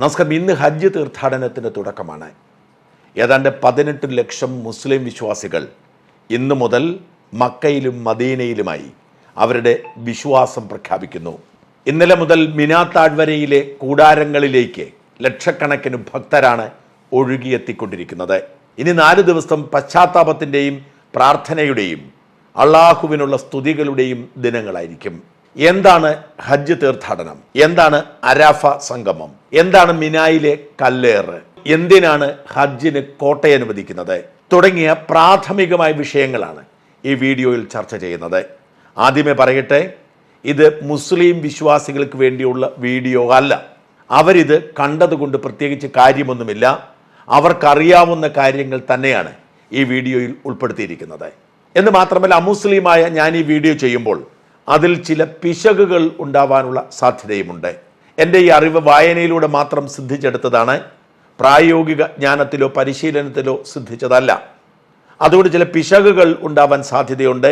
നമസ്കാരം. ഇന്ന് ഹജ്ജ് തീർത്ഥാടനത്തിന് തുടക്കമാണ്. ഏതാണ്ട് പതിനെട്ട് ലക്ഷം മുസ്ലിം വിശ്വാസികൾ ഇന്നു മുതൽ മക്കയിലും മദീനയിലുമായി അവരുടെ വിശ്വാസം പ്രഖ്യാപിക്കുന്നു. ഇന്നലെ മുതൽ മിനാ താഴ്വരയിലെ കൂടാരങ്ങളിലേക്ക് ലക്ഷക്കണക്കിന് ഭക്തരാണ് ഒഴുകിയെത്തിക്കൊണ്ടിരിക്കുന്നത്. ഇനി നാല് ദിവസം പശ്ചാത്താപത്തിന്റെയും പ്രാർത്ഥനയുടെയും അള്ളാഹുവിനുള്ള സ്തുതികളുടെയും ദിനങ്ങളായിരിക്കും. എന്താണ് ഹജ്ജ് തീർത്ഥാടനം? എന്താണ് അരാഫ സംഗമം? എന്താണ് മിനായിലെ കല്ലേറ് എന്തിനാണ് ഹജ്ജിന് കോട്ടയനുവദിക്കുന്നത് തുടങ്ങിയ പ്രാഥമികമായ വിഷയങ്ങളാണ് ഈ വീഡിയോയിൽ ചർച്ച ചെയ്യുന്നത്. ആദ്യമേ പറയട്ടെ ഇത് മുസ്ലിം വിശ്വാസികൾക്ക് വേണ്ടിയുള്ള വീഡിയോ അല്ല. അവരിത് കണ്ടതുകൊണ്ട് പ്രത്യേകിച്ച് കാര്യമൊന്നുമില്ല. അവർക്കറിയാവുന്ന കാര്യങ്ങൾ തന്നെയാണ് ഈ വീഡിയോയിൽ ഉൾപ്പെടുത്തിയിരിക്കുന്നത്. എന്ന് മാത്രമല്ല അമുസ്ലിമായ ഞാൻ ഈ വീഡിയോ ചെയ്യുമ്പോൾ അതിൽ ചില പിശകുകൾ ഉണ്ടാവാനുള്ള സാധ്യതയുമുണ്ട്. എന്റെ ഈ അറിവ് വായനയിലൂടെ മാത്രം സിദ്ധിച്ചെടുത്തതാണ്. പ്രായോഗിക ജ്ഞാനത്തിലോ പരിശീലനത്തിലോ സിദ്ധിച്ചതല്ല. അതുകൊണ്ട് ചില പിശകുകൾ ഉണ്ടാവാൻ സാധ്യതയുണ്ട്.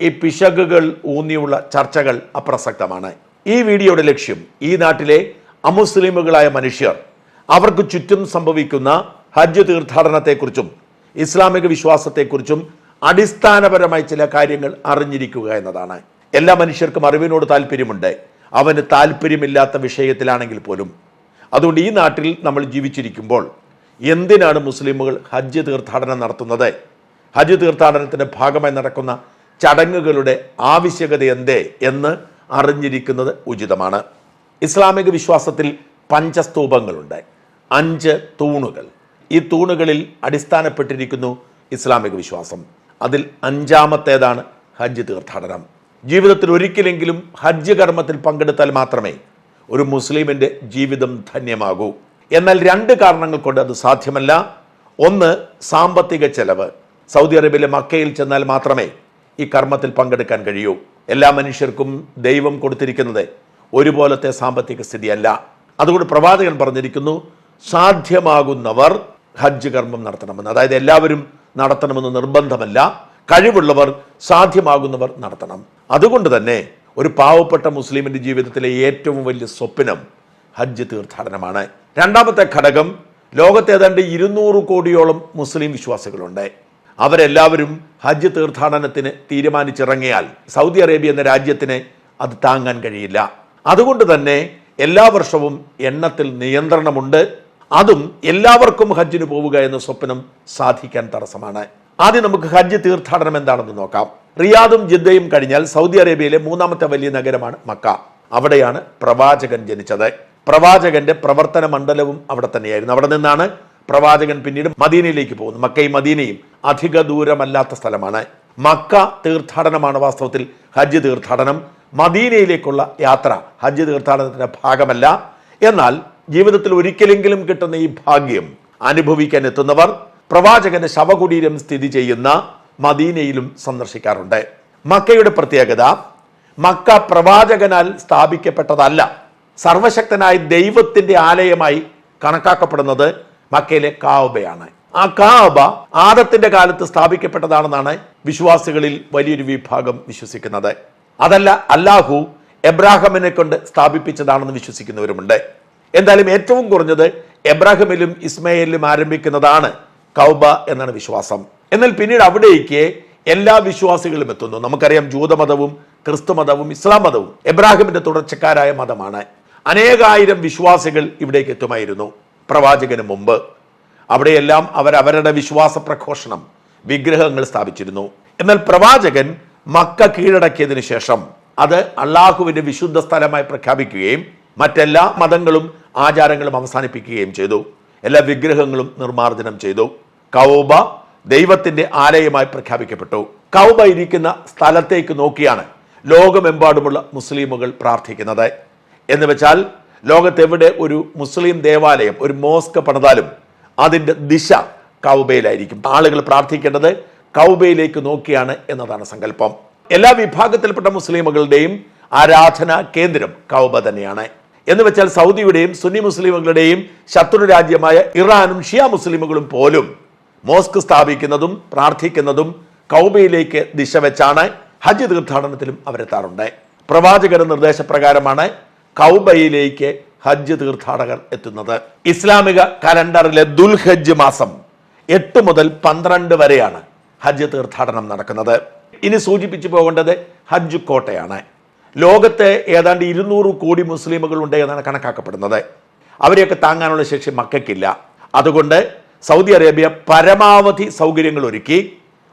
ഈ പിശകുകൾ ഊന്നിയുള്ള ചർച്ചകൾ അപ്രസക്തമാണ്. ഈ വീഡിയോയുടെ ലക്ഷ്യം ഈ നാട്ടിലെ അമുസ്ലിമുകളായ മനുഷ്യർ അവർക്ക് ചുറ്റും സംഭവിക്കുന്ന ഹജ്ജ് തീർത്ഥാടനത്തെക്കുറിച്ചും ഇസ്ലാമിക വിശ്വാസത്തെക്കുറിച്ചും അടിസ്ഥാനപരമായി ചില കാര്യങ്ങൾ അറിഞ്ഞിരിക്കുക എന്നതാണ്. എല്ലാ മനുഷ്യർക്കും അറിവിനോട് താല്പര്യമുണ്ട്. അവന് താല്പര്യമില്ലാത്ത വിഷയത്തിലാണെങ്കിൽ പോലും. അതുകൊണ്ട് ഈ നാട്ടിൽ നമ്മൾ ജീവിച്ചിരിക്കുമ്പോൾ എന്തിനാണ് മുസ്ലിമുകൾ ഹജ്ജ് തീർത്ഥാടനം നടത്തുന്നത്? ഹജ്ജ് തീർത്ഥാടനത്തിന്റെ ഭാഗമായി നടക്കുന്ന ചടങ്ങുകളുടെ ആവശ്യകത എന്തേ എന്ന് അറിഞ്ഞിരിക്കുന്നത് ഉചിതമാണ്. ഇസ്ലാമിക വിശ്വാസത്തിൽ പഞ്ചസ്തൂപങ്ങളുണ്ട്. അഞ്ച് തൂണുകൾ. ഈ തൂണുകളിൽ അടിസ്ഥാനപ്പെട്ടിരിക്കുന്നു ഇസ്ലാമിക വിശ്വാസം. അതിൽ അഞ്ചാമത്തേതാണ് ഹജ്ജ് തീർത്ഥാടനം. ജീവിതത്തിൽ ഒരിക്കലെങ്കിലും ഹജ്ജ് കർമ്മത്തിൽ പങ്കെടുത്താൽ മാത്രമേ ഒരു മുസ്ലിമിന്റെ ജീവിതം ധന്യമാകൂ. എന്നാൽ രണ്ട് കാരണങ്ങൾ കൊണ്ട് അത് സാധ്യമല്ല. ഒന്ന് സാമ്പത്തിക ചെലവ്. സൗദി അറേബ്യയിലെ മക്കയിൽ ചെന്നാൽ മാത്രമേ ഈ കർമ്മത്തിൽ പങ്കെടുക്കാൻ കഴിയൂ. എല്ലാ മനുഷ്യർക്കും ദൈവം കൊടുത്തിരിക്കുന്നത് ഒരുപോലത്തെ സാമ്പത്തിക സ്ഥിതിയല്ല. അതുകൊണ്ട് പ്രവാചകൻ പറഞ്ഞിരിക്കുന്നു സാധ്യമാകുന്നവർ ഹജ്ജ് കർമ്മം നടത്തണമെന്ന്. അതായത് എല്ലാവരും നടത്തണമെന്ന് നിർബന്ധമല്ല. കഴിവുള്ളവർ സാധ്യമാകുന്നവർ നടത്തണം. അതുകൊണ്ട് തന്നെ ഒരു പാവപ്പെട്ട മുസ്ലിമിന്റെ ജീവിതത്തിലെ ഏറ്റവും വലിയ സ്വപ്നം ഹജ്ജ് തീർത്ഥാടനമാണ്. രണ്ടാമത്തെ ഘടകം ലോകത്തെ ഏതാണ്ട് ഇരുന്നൂറ് കോടിയോളം മുസ്ലിം വിശ്വാസികളുണ്ട്. അവരെല്ലാവരും ഹജ്ജ് തീർത്ഥാടനത്തിന് തീരുമാനിച്ചിറങ്ങിയാൽ സൗദി അറേബ്യ എന്ന രാജ്യത്തിന് അത് താങ്ങാൻ കഴിയില്ല. അതുകൊണ്ട് തന്നെ എല്ലാ വർഷവും എണ്ണത്തിൽ നിയന്ത്രണമുണ്ട്. അതും എല്ലാവർക്കും ഹജ്ജിന് പോവുക എന്ന സ്വപ്നം സാധിക്കാൻ തടസ്സമാണ്. ആദ്യം നമുക്ക് ഹജ്ജ് തീർത്ഥാടനം എന്താണെന്ന് നോക്കാം. റിയാദും ജിദ്ദയും കഴിഞ്ഞാൽ സൗദി അറേബ്യയിലെ മൂന്നാമത്തെ വലിയ നഗരമാണ് മക്ക. അവിടെയാണ് പ്രവാചകൻ ജനിച്ചത്. പ്രവാചകന്റെ പ്രവർത്തന മണ്ഡലവും അവിടെ തന്നെയായിരുന്നു. അവിടെ നിന്നാണ് പ്രവാചകൻ പിന്നീട് മദീനയിലേക്ക് പോകുന്നത്. മക്കയും മദീനയും അധിക ദൂരമല്ലാത്ത സ്ഥലമാണ്. മക്ക തീർത്ഥാടനമാണ് വാസ്തവത്തിൽ ഹജ്ജ് തീർത്ഥാടനം. മദീനയിലേക്കുള്ള യാത്ര ഹജ്ജ് തീർത്ഥാടനത്തിന്റെ ഭാഗമല്ല. എന്നാൽ ജീവിതത്തിൽ ഒരിക്കലെങ്കിലും കിട്ടുന്ന ഈ ഭാഗ്യം അനുഭവിക്കാൻ എത്തുന്നവർ പ്രവാചകന്റെ ശവകുടീരം സ്ഥിതി ചെയ്യുന്ന മദീനയിലും സന്ദർശിക്കാറുണ്ട്. മക്കയുടെ പ്രത്യേകത മക്ക പ്രവാചകനാൽ സ്ഥാപിക്കപ്പെട്ടതല്ല. സർവശക്തനായ ദൈവത്തിന്റെ ആലയമായി കണക്കാക്കപ്പെടുന്നത് മക്കയിലെ കാവബയാണ് ആ കാവബ ആദത്തിന്റെ കാലത്ത് സ്ഥാപിക്കപ്പെട്ടതാണെന്നാണ് വിശ്വാസികളിൽ വലിയൊരു വിഭാഗം വിശ്വസിക്കുന്നത്. അതല്ല അല്ലാഹു എബ്രാഹമിനെ കൊണ്ട് സ്ഥാപിപ്പിച്ചതാണെന്ന് വിശ്വസിക്കുന്നവരുമുണ്ട്. എന്തായാലും ഏറ്റവും കുറഞ്ഞത് എബ്രാഹിമിലും ഇസ്മയിലും ആരംഭിക്കുന്നതാണ് കൗബ എന്നാണ് വിശ്വാസം. എന്നാൽ പിന്നീട് അവിടേക്ക് എല്ലാ വിശ്വാസികളും എത്തുന്നു. നമുക്കറിയാം ജൂതമതവും ക്രിസ്തു മതവും ഇസ്ലാം മതവും എബ്രാഹിമിന്റെ തുടർച്ചക്കാരായ മതമാണ്. അനേകായിരം വിശ്വാസികൾ ഇവിടേക്ക് എത്തുമായിരുന്നു. പ്രവാചകന് മുമ്പ്. അവിടെയെല്ലാം അവരവരുടെ വിശ്വാസ പ്രഘോഷണം വിഗ്രഹങ്ങൾ സ്ഥാപിച്ചിരുന്നു. എന്നാൽ പ്രവാചകൻ മക്ക കീഴടക്കിയതിനു ശേഷം അത് അള്ളാഹുവിന്റെ വിശുദ്ധ സ്ഥലമായി പ്രഖ്യാപിക്കുകയും മറ്റെല്ലാ മതങ്ങളും ആചാരങ്ങളും അവസാനിപ്പിക്കുകയും ചെയ്തു. എല്ലാ വിഗ്രഹങ്ങളും നിർമ്മാർജനം ചെയ്തു. കൗബ ദൈവത്തിന്റെ ആലയമായി പ്രഖ്യാപിക്കപ്പെട്ടു. കൗബ ഇരിക്കുന്ന സ്ഥലത്തേക്ക് നോക്കിയാണ് ലോകമെമ്പാടുമുള്ള മുസ്ലിമുകൾ പ്രാർത്ഥിക്കുന്നത്. എന്ന് വെച്ചാൽ ലോകത്തെവിടെ ഒരു മുസ്ലിം ദേവാലയം ഒരു മോസ്ക് പണിതാലും അതിന്റെ ദിശ കൗബയിലായിരിക്കും. ആളുകൾ പ്രാർത്ഥിക്കേണ്ടത് കൗബയിലേക്ക് നോക്കിയാണ് എന്നതാണ് സങ്കല്പം. എല്ലാ വിഭാഗത്തിൽപ്പെട്ട മുസ്ലിമുകളുടെയും ആരാധനാ കേന്ദ്രം കൗബ തന്നെയാണ്. എന്ന് വെച്ചാൽ സൗദിയുടെയും സുന്നി മുസ്ലിമുകളുടെയും ശത്രു രാജ്യമായ ഇറാനും ഷിയ മുസ്ലിമുകളും പോലും മോസ്ക് സ്ഥാപിക്കുന്നതും പ്രാർത്ഥിക്കുന്നതും കൗബയിലേക്ക് ദിശ വെച്ചാണ് ഹജ്ജ് തീർത്ഥാടനത്തിലും അവരെത്താറുണ്ട്. പ്രവാചകരുടെ നിർദ്ദേശപ്രകാരമാണ് കൗബയിലേക്ക് ഹജ്ജ് തീർത്ഥാടകർ എത്തുന്നത്. ഇസ്ലാമിക കലണ്ടറിലെ ദുൽഹജ്ജ് മാസം എട്ട് മുതൽ പന്ത്രണ്ട് വരെയാണ് ഹജ്ജ് തീർത്ഥാടനം നടക്കുന്നത്. ഇനി സൂചിപ്പിച്ചു പോകേണ്ടത് ഹജ്ജ് കോട്ടയാണ്. ലോകത്തെ ഏതാണ്ട് ഇരുന്നൂറ് കോടി മുസ്ലിമുകൾ ഉണ്ട് എന്നാണ് കണക്കാക്കപ്പെടുന്നത്. അവരെയൊക്കെ താങ്ങാനുള്ള ശേഷി മക്കൾക്കില്ല അതുകൊണ്ട് സൗദി അറേബ്യ പരമാവധി സൗകര്യങ്ങൾ ഒരുക്കി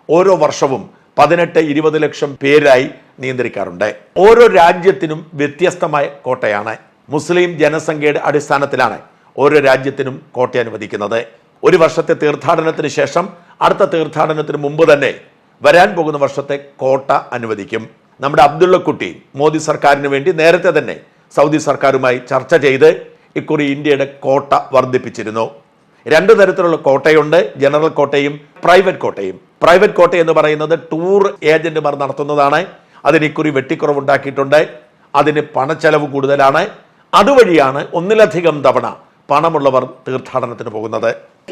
ഓരോ വർഷവും പതിനെട്ട് ഇരുപത് ലക്ഷം പേരായി നിയന്ത്രിക്കാറുണ്ട്. ഓരോ രാജ്യത്തിനും വ്യത്യസ്തമായ കോട്ടയാണ്. മുസ്ലിം ജനസംഖ്യയുടെ അടിസ്ഥാനത്തിലാണ് ഓരോ രാജ്യത്തിനും കോട്ട അനുവദിക്കുന്നത്. ഒരു വർഷത്തെ തീർത്ഥാടനത്തിന് ശേഷം അടുത്ത തീർത്ഥാടനത്തിന് മുമ്പ് തന്നെ വരാൻ പോകുന്ന വർഷത്തെ കോട്ട അനുവദിക്കും. നമ്മുടെ അബ്ദുള്ളക്കുട്ടി മോദി സർക്കാരിന് വേണ്ടി നേരത്തെ തന്നെ സൗദി സർക്കാരുമായി ചർച്ച ചെയ്ത് ഇക്കുറി ഇന്ത്യയുടെ കോട്ട വർദ്ധിപ്പിച്ചിരുന്നു. രണ്ട് തരത്തിലുള്ള കോട്ടയുണ്ട്. ജനറൽ കോട്ടയും പ്രൈവറ്റ് കോട്ടയും. പ്രൈവറ്റ് കോട്ട എന്ന് പറയുന്നത് ടൂർ ഏജന്റുമാർ നടത്തുന്നതാണ്. അതിന് ഇക്കുറി വെട്ടിക്കുറവുണ്ടാക്കിയിട്ടുണ്ട്. അതിന് പണച്ചെലവ് കൂടുതലാണ്. അതുവഴിയാണ് ഒന്നിലധികം തവണ പണമുള്ളവർ തീർത്ഥാടനത്തിന് പോകുന്നത്.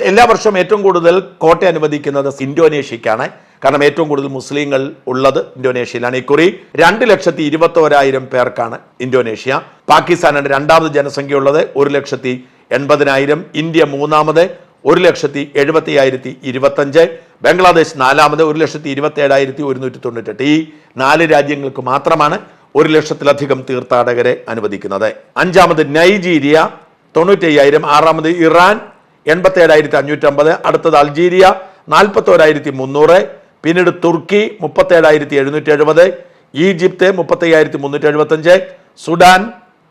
എല്ലാ വർഷവും ഏറ്റവും കൂടുതൽ കോട്ട അനുവദിക്കുന്നത് ഇന്തോനേഷ്യക്കാണ്. കാരണം ഏറ്റവും കൂടുതൽ മുസ്ലിങ്ങൾ ഉള്ളത് ഇന്തോനേഷ്യയിലാണ്. ഇക്കുറി രണ്ട് ലക്ഷത്തി ഇരുപത്തോരായിരം പേർക്കാണ് ഇന്തോനേഷ്യ. പാകിസ്ഥാനാണ് രണ്ടാമത് ജനസംഖ്യ ഉള്ളത് ഒരു ലക്ഷത്തി എൺപതിനായിരം. ഇന്ത്യ മൂന്നാമത് ഒരു ലക്ഷത്തി എഴുപത്തി ആയിരത്തി ഇരുപത്തഞ്ച്. ബംഗ്ലാദേശ് നാലാമത് ഒരു ലക്ഷത്തി ഇരുപത്തി ഏഴായിരത്തി ഒരുന്നൂറ്റി തൊണ്ണൂറ്റെട്ട്. ഈ നാല് രാജ്യങ്ങൾക്ക് മാത്രമാണ് ഒരു ലക്ഷത്തിലധികം തീർത്ഥാടകരെ അനുവദിക്കുന്നത്. അഞ്ചാമത് നൈജീരിയ തൊണ്ണൂറ്റി അയ്യായിരം ആറാമത് ഇറാൻ എൺപത്തി ഏഴായിരത്തി അഞ്ഞൂറ്റമ്പത്. അടുത്തത് അൾജീരിയ നാൽപ്പത്തോരായിരത്തി മുന്നൂറ്. പിന്നീട് തുർക്കി മുപ്പത്തേഴായിരത്തി എഴുന്നൂറ്റി എഴുപത് ഈജിപ്ത് മുപ്പത്തി അയ്യായിരത്തി മുന്നൂറ്റി എഴുപത്തഞ്ച് സുഡാൻ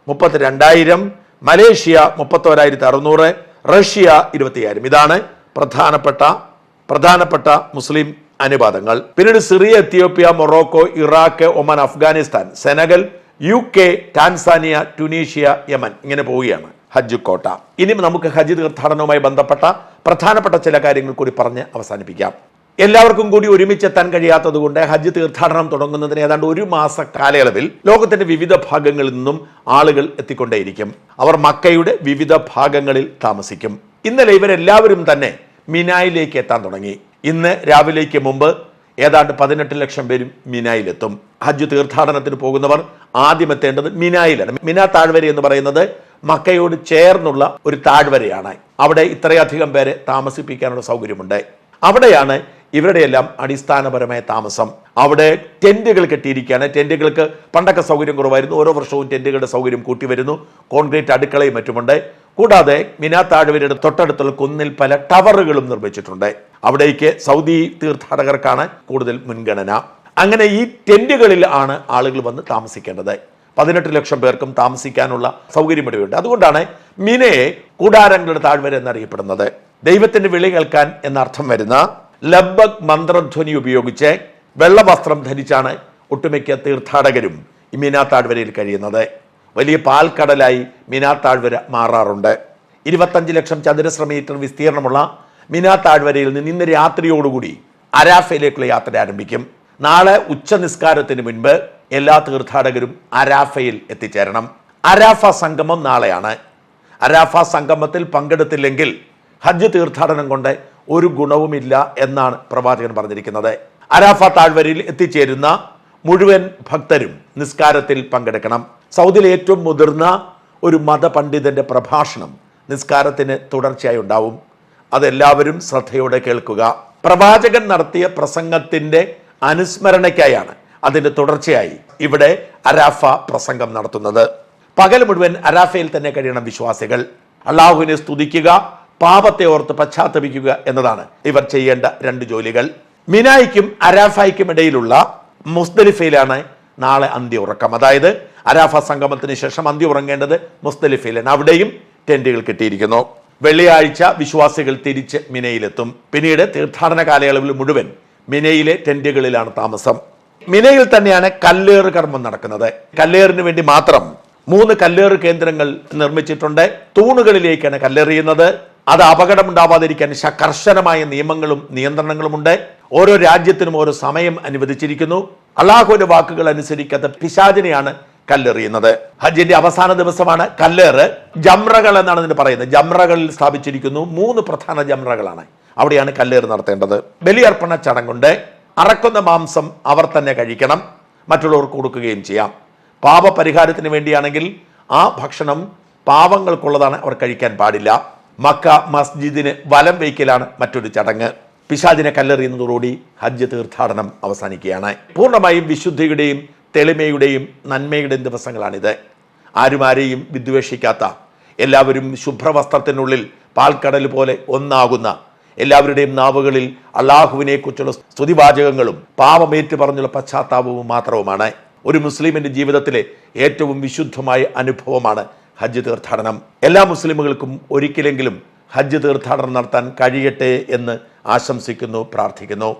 മുപ്പത്തി രണ്ടായിരം മലേഷ്യ മുപ്പത്തോരായിരത്തി അറുന്നൂറ് റഷ്യ ഇരുപത്തിയായിരം. ഇതാണ് പ്രധാനപ്പെട്ട പ്രധാനപ്പെട്ട മുസ്ലിം അനുപാതങ്ങൾ. പിന്നീട് Syria Ethiopia Morocco Iraq Oman Afghanistan Senegal U K Tanzania Tunisia Yemen ഇങ്ങനെ പോവുകയാണ് ഹജ്ജ് കോട്ട. ഇനി നമുക്ക് ഹജ്ജ് തീർത്ഥാടനവുമായി ബന്ധപ്പെട്ട പ്രധാനപ്പെട്ട ചില കാര്യങ്ങൾ കൂടി പറഞ്ഞ് അവസാനിപ്പിക്കാം. എല്ലാവർക്കും കൂടി ഒരുമിച്ചെത്താൻ കഴിയാത്തത് കൊണ്ട് ഹജ്ജ് തീർത്ഥാടനം തുടങ്ങുന്നതിന് ഏതാണ്ട് ഒരു മാസ കാലയളവിൽ ലോകത്തിന്റെ വിവിധ ഭാഗങ്ങളിൽ നിന്നും ആളുകൾ എത്തിക്കൊണ്ടേയിരിക്കും. അവർ മക്കയുടെ വിവിധ ഭാഗങ്ങളിൽ താമസിക്കും. ഇന്നലെ ഇവരെല്ലാവരും തന്നെ മിനായിലേക്ക് എത്താൻ തുടങ്ങി. ഇന്ന് രാവിലേക്ക് മുമ്പ് ഏതാണ്ട് പതിനെട്ട് ലക്ഷം പേരും മിനായിലെത്തും. ഹജ്ജ് തീർത്ഥാടനത്തിന് പോകുന്നവർ ആദ്യം എത്തേണ്ടത് മിനായിലാണ്. മിന താഴ്വര എന്ന് പറയുന്നത് മക്കയോട് ചേർന്നുള്ള ഒരു താഴ്വരയാണ്. അവിടെ ഇത്രയധികം പേരെ താമസിപ്പിക്കാനുള്ള സൗകര്യമുണ്ട്. അവിടെയാണ് ഇവരുടെയെല്ലാം അടിസ്ഥാനപരമായ താമസം. അവിടെ ടെന്റുകൾ കെട്ടിയിരിക്കുകയാണ്. ടെന്റുകൾക്ക് പണ്ടൊക്കെ സൗകര്യം കുറവായിരുന്നു. ഓരോ വർഷവും ടെന്റുകളുടെ സൗകര്യം കൂട്ടി വരുന്നു. കോൺക്രീറ്റ് അടുക്കളയും മറ്റുമുണ്ട്. കൂടാതെ മിനാ താഴ്വരയുടെ തൊട്ടടുത്തുള്ള കുന്നിൽ പല ടവറുകളും നിർമ്മിച്ചിട്ടുണ്ട്. അവിടേക്ക് സൗദി തീർത്ഥാടകർക്കാണ് കൂടുതൽ മുൻഗണന. അങ്ങനെ ഈ ടെന്റുകളിൽ ആണ് ആളുകൾ വന്ന് താമസിക്കേണ്ടത്. പതിനെട്ട് ലക്ഷം പേർക്കും താമസിക്കാനുള്ള സൗകര്യം ഇവിടെയുണ്ട് അതുകൊണ്ടാണ് മിനയെ കൂടാരങ്ങളുടെ താഴ്വര എന്നറിയപ്പെടുന്നത്. ദൈവത്തിന്റെ വിളി കേൾക്കാൻ എന്നർത്ഥം വരുന്ന ലബ്ബക് മന്ത്രധ്വനി ഉപയോഗിച്ച് വെള്ളവസ്ത്രം ധരിച്ചാണ് ഒട്ടുമിക്ക തീർത്ഥാടകരും ഈ മീനാ താഴ്വരയിൽ കഴിയുന്നത്. വലിയ പാൽക്കടലായി മീനാ താഴ്വര മാറാറുണ്ട്. ഇരുപത്തഞ്ച് ലക്ഷം ചതുരശ്ര മീറ്റർ വിസ്തീർണമുള്ള മീനാ താഴ്വരയിൽ നിന്ന് ഇന്ന് രാത്രിയോടുകൂടി അരാഫയിലേക്കുള്ള യാത്ര ആരംഭിക്കും. നാളെ ഉച്ച നിസ്കാരത്തിന് മുൻപ് എല്ലാ തീർത്ഥാടകരും അരാഫയിൽ എത്തിച്ചേരണം. അരാഫ സംഗമം നാളെയാണ്. അരാഫ സംഗമത്തിൽ പങ്കെടുത്തില്ലെങ്കിൽ ഹജ്ജ് തീർത്ഥാടനം കൊണ്ട് ഒരു ഗുണവുമില്ല എന്നാണ് പ്രവാചകൻ പറഞ്ഞിരിക്കുന്നത്. അരാഫ താഴ്വരയിൽ എത്തിച്ചേരുന്ന മുഴുവൻ ഭക്തരും നിസ്കാരത്തിൽ പങ്കെടുക്കണം. സൗദിയിലെ ഏറ്റവും മുതിർന്ന ഒരു മതപണ്ഡിതന്റെ പ്രഭാഷണം നിസ്കാരത്തിന് തുടർച്ചയായി ഉണ്ടാവും. അതെല്ലാവരും ശ്രദ്ധയോടെ കേൾക്കുക. പ്രവാചകൻ നടത്തിയ പ്രസംഗത്തിന്റെ അനുസ്മരണയ്ക്കായാണ് അതിന്റെ തുടർച്ചയായി ഇവിടെ അരാഫ പ്രസംഗം നടത്തുന്നത്. പകൽ മുഴുവൻ അരാഫയിൽ തന്നെ കഴിയണം വിശ്വാസികൾ. അള്ളാഹുവിനെ സ്തുതിക്കുക പാപത്തെ ഓർത്ത് പശ്ചാത്തപിക്കുക എന്നതാണ് ഇവർ ചെയ്യേണ്ട രണ്ട് ജോലികൾ. മിനായിക്കും അരാഫായിക്കും ഇടയിലുള്ള മുസ്തലിഫയിലാണ് നാളെ അന്ത്യ ഉറക്കം. അതായത് അരാഫ സംഗമത്തിന് ശേഷം അന്ത്യ ഉറങ്ങേണ്ടത് മുസ്തലിഫയിലാണ്. അവിടെയും ടെന്റുകൾ കിട്ടിയിരിക്കുന്നു. വെള്ളിയാഴ്ച വിശ്വാസികൾ തിരിച്ച് മിനയിലെത്തും. പിന്നീട് തീർത്ഥാടന കാലയളവിൽ മുഴുവൻ മിനയിലെ ടെന്റുകളിലാണ് താമസം. മിനയിൽ തന്നെയാണ് കല്ലേറ് കർമ്മം നടക്കുന്നത്. കല്ലേറിന് വേണ്ടി മാത്രം മൂന്ന് കല്ലേറ് കേന്ദ്രങ്ങൾ നിർമ്മിച്ചിട്ടുണ്ട്. തൂണുകളിലേക്കാണ് കല്ലെറിയുന്നത്. അത് അപകടമുണ്ടാവാതിരിക്കാൻ കർശനമായ നിയമങ്ങളും നിയന്ത്രണങ്ങളുമുണ്ട്. ഓരോ രാജ്യത്തിനും ഓരോ സമയം അനുവദിച്ചിരിക്കുന്നു. അള്ളാഹുവിന്റെ വാക്കുകൾ അനുസരിക്കാത്ത പിശാചിനെയാണ് കല്ലെറിയുന്നത്. ഹജ്ജിന്റെ അവസാന ദിവസമാണ് കല്ലേറ്. ജംറകൾ എന്നാണ് ഇതിന് പറയുന്നത്. ജംറകളിൽ സ്ഥാപിച്ചിരിക്കുന്നു. മൂന്ന് പ്രധാന ജംറകളാണ് അവിടെയാണ് കല്ലേറ് നടത്തേണ്ടത്. ബലിയർപ്പണ ചടങ്ങുണ്ട്. അറക്കുന്ന മാംസം അവർ തന്നെ കഴിക്കണം. മറ്റുള്ളവർക്ക് കൊടുക്കുകയും ചെയ്യാം. പാപപരിഹാരത്തിന് വേണ്ടിയാണെങ്കിൽ ആ ഭക്ഷണം പാവങ്ങൾക്കുള്ളതാണ്. അവർ കഴിക്കാൻ പാടില്ല. മക്ക മസ്ജിദിന് വലം വയ്ക്കലാണ് മറ്റൊരു ചടങ്ങ്. പിശാദിനെ കല്ലെറിയുന്നതോടുകൂടി ഹജ്ജ് തീർത്ഥാടനം അവസാനിക്കുകയാണ്. പൂർണമായും വിശുദ്ധിയുടെയും തെളിമയുടെയും നന്മയുടെയും ദിവസങ്ങളാണിത്. ആരും ആരെയും വിദ്വേഷിക്കാത്ത എല്ലാവരും ശുഭ്രവസ്ത്രത്തിനുള്ളിൽ പാൽക്കടൽ പോലെ ഒന്നാകുന്ന എല്ലാവരുടെയും നാവുകളിൽ അള്ളാഹുവിനെക്കുറിച്ചുള്ള സ്തുതിവാചകങ്ങളും പാപമേറ്റു പറഞ്ഞുള്ള പശ്ചാത്താപവും മാത്രവുമാണ്. ഒരു മുസ്ലിമിന്റെ ജീവിതത്തിലെ ഏറ്റവും വിശുദ്ധമായ അനുഭവമാണ് ഹജ്ജ് തീർത്ഥാടനം എല്ലാ മുസ്ലിമുകൾക്കും ഒരിക്കലെങ്കിലും ഹജ്ജ് തീർത്ഥാടനം നടത്താൻ കഴിയട്ടെ എന്ന് ആശംസിക്കുന്നു പ്രാർത്ഥിക്കുന്നു.